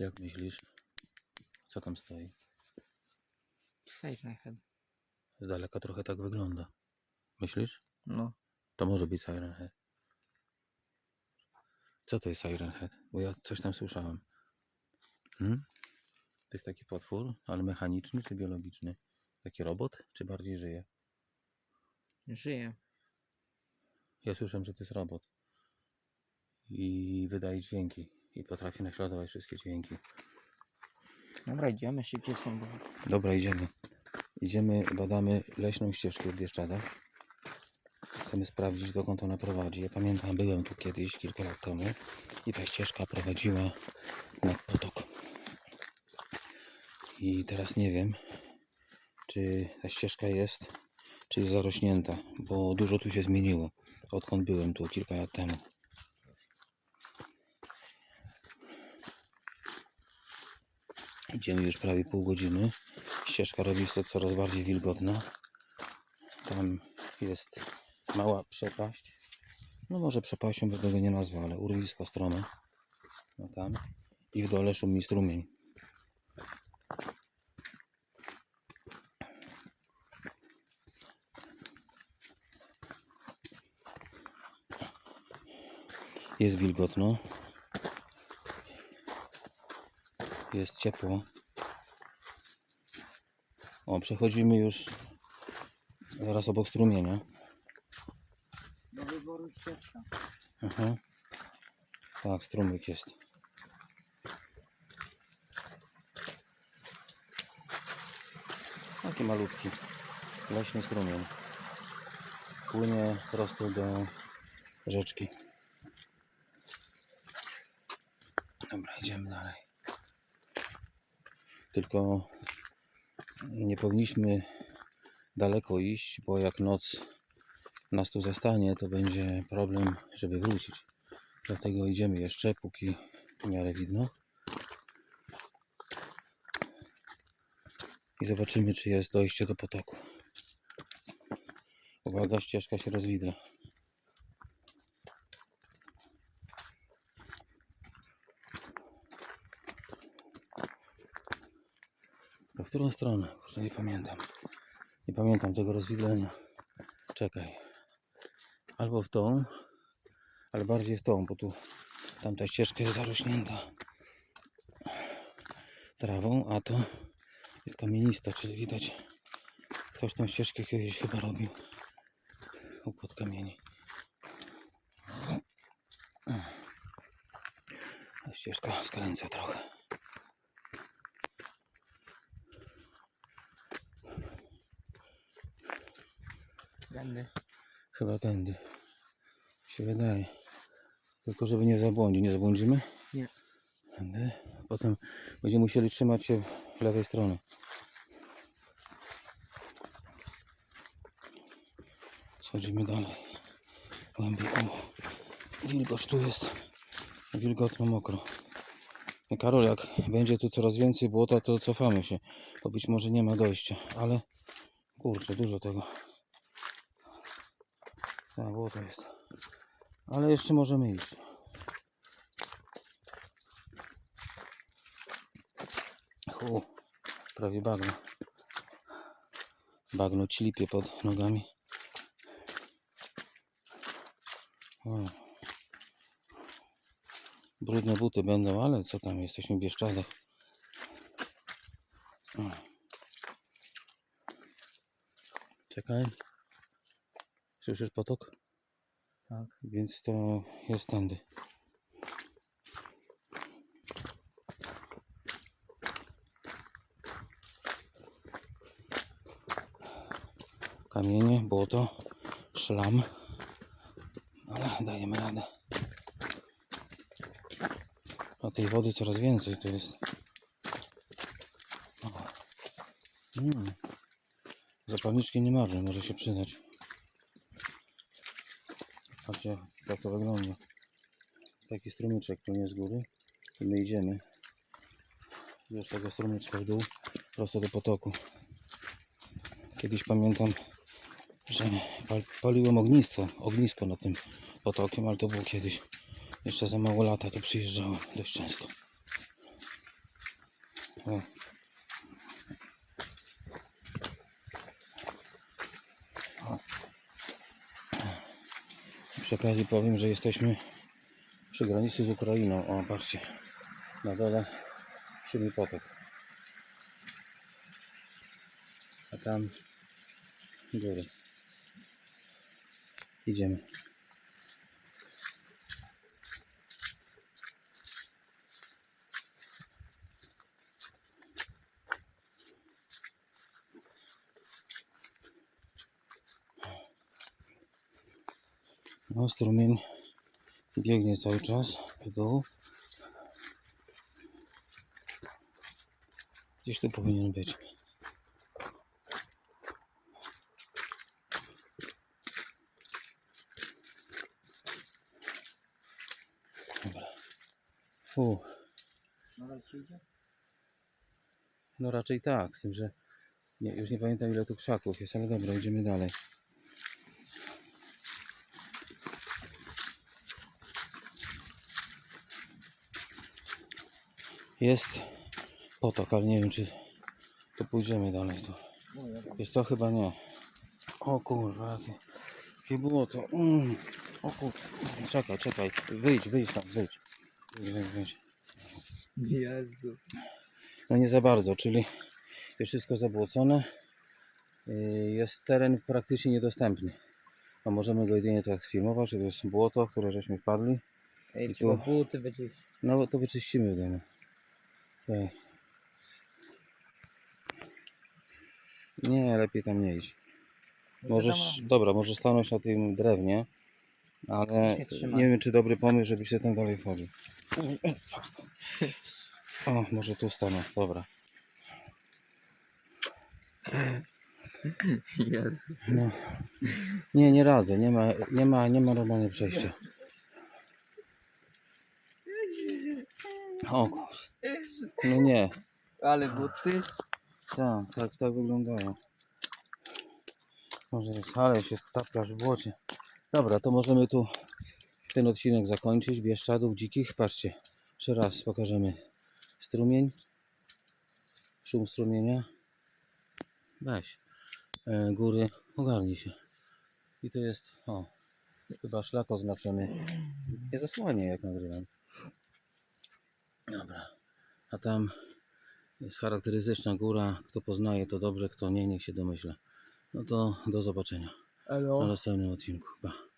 Jak myślisz? Co tam stoi? Siren Head. Z daleka trochę tak wygląda. Myślisz? No. To może być Siren Head. Co to jest Siren Head? Bo ja coś tam słyszałem. Hmm? To jest taki potwór, ale mechaniczny czy biologiczny? Taki robot, czy bardziej żyje? Żyje. Ja słyszałem, że to jest robot. I wydaje dźwięki. I potrafi naśladować wszystkie dźwięki. Dobra, idziemy szybciej bo- Dobra, idziemy. Idziemy, badamy leśną ścieżkę w Bieszczadach. Chcemy sprawdzić, dokąd ona prowadzi. Ja pamiętam, byłem tu kiedyś, kilka lat temu i ta ścieżka prowadziła nad potok. I teraz nie wiem, czy ta ścieżka jest, czy jest zarośnięta, bo dużo tu się zmieniło, odkąd byłem tu kilka lat temu. Idziemy już prawie pół godziny. Ścieżka robi się coraz bardziej wilgotna. Tam jest mała przepaść. No może przepaścią bym tego nie nazwał, ale urwisko strome. No tam. I w dole szumi strumień. Jest wilgotno. Jest ciepło. O, przechodzimy już zaraz obok strumienia. Do wyboru ścieżka. Aha. Tak, strumyk jest. Taki malutki, leśny strumień. Płynie prosto do rzeczki. Dobra, idziemy dalej. Tylko nie powinniśmy daleko iść, bo jak noc nas tu zastanie, to będzie problem, żeby wrócić. Dlatego idziemy jeszcze, póki w miarę widno. I zobaczymy, czy jest dojście do potoku. Uwaga, ścieżka się rozwidla. W którą stronę? Kurczę, nie pamiętam. Nie pamiętam tego rozwidlenia. Czekaj. Albo w tą, ale bardziej w tą, bo tu tamta ścieżka jest zarośnięta trawą, a to jest kamienista, czyli widać ktoś tą ścieżkę kiedyś chyba robił układ kamieni. Ta ścieżka skręca trochę. Chyba tędy. Się wydaje. Tylko żeby nie zabłądzić. Nie zabłądzimy? Nie. Tędy. Potem będziemy musieli trzymać się lewej strony. Schodzimy dalej. Głębiej. Wilgoć tu jest. Wilgotno, mokro. No, Karol, jak będzie tu coraz więcej błota, to cofamy się. Bo być może nie ma dojścia. Ale kurczę, dużo tego. Tak, błoto jest. Ale jeszcze możemy iść. Hu, prawie bagno. Bagno ci pod nogami. O. Brudne buty będą, ale co tam, jesteśmy w Bieszczadach. O. Czekaj. Słyszysz potok? Tak. Więc to jest tędy. Kamienie, błoto, szlam. Ale dajemy radę. A tej wody coraz więcej to jest. Mm. Zapalniczki nie marne, może się przydać. Patrzcie jak to wygląda. Taki strumyczek płynie z góry i my idziemy już tego strumyczka w dół prosto do potoku. Kiedyś pamiętam, że pal, paliłem ognisko, ognisko na tym potokiem, ale to było kiedyś. Jeszcze za mało lata tu przyjeżdżałem dość często. Przy okazji powiem, że jesteśmy przy granicy z Ukrainą. O, patrzcie. Na dole szumi potok. A tam góry. Idziemy. No, strumień biegnie cały czas w dół. Gdzieś tu powinien być. Dobra. U, idzie? no raczej tak, z tym, że nie, już nie pamiętam ile tu krzaków jest, ale dobra, idziemy dalej. Jest potok, ale nie wiem czy to pójdziemy dalej. Ja Wiesz co, chyba nie. O kurwa, jakie, jakie było to. Mm. O kurwa, czekaj, czekaj, wyjdź, wyjdź tam, wyjdź. Wyjdź, wyjdź. Jezu. No nie za bardzo, czyli jest wszystko zabłocone. Yy, Jest teren praktycznie niedostępny. A możemy go jedynie tak sfilmować, że to jest błoto, które żeśmy wpadli. Ej, I trzeba tu- buty będzie. No to wyczyścimy w Okej. Nie, lepiej tam nie iść. Możesz, dobra, możesz stanąć na tym drewnie, ale nie wiem czy dobry pomysł, żebyś się tam dalej wchodził. O, może tu stanę, dobra. Jezu. No. Nie, nie radzę, nie ma, nie ma, nie ma normalnie przejścia. O. No nie, Ale buty. tak, tak, tak wyglądają. Może jest, ale się taplasz w błocie. Dobra, to możemy tu ten odcinek zakończyć. Bieszczadów dzikich. Patrzcie, jeszcze raz pokażemy strumień. Szum strumienia. Weź. E, góry, ogarnij się. I to jest, o, chyba szlak oznaczony. Nie zasłaniaj jak nagrywam. Dobra. A tam jest charakterystyczna góra. Kto poznaje to dobrze, kto nie, niech się domyśla. No to do zobaczenia na Elo. następnym odcinku. Pa.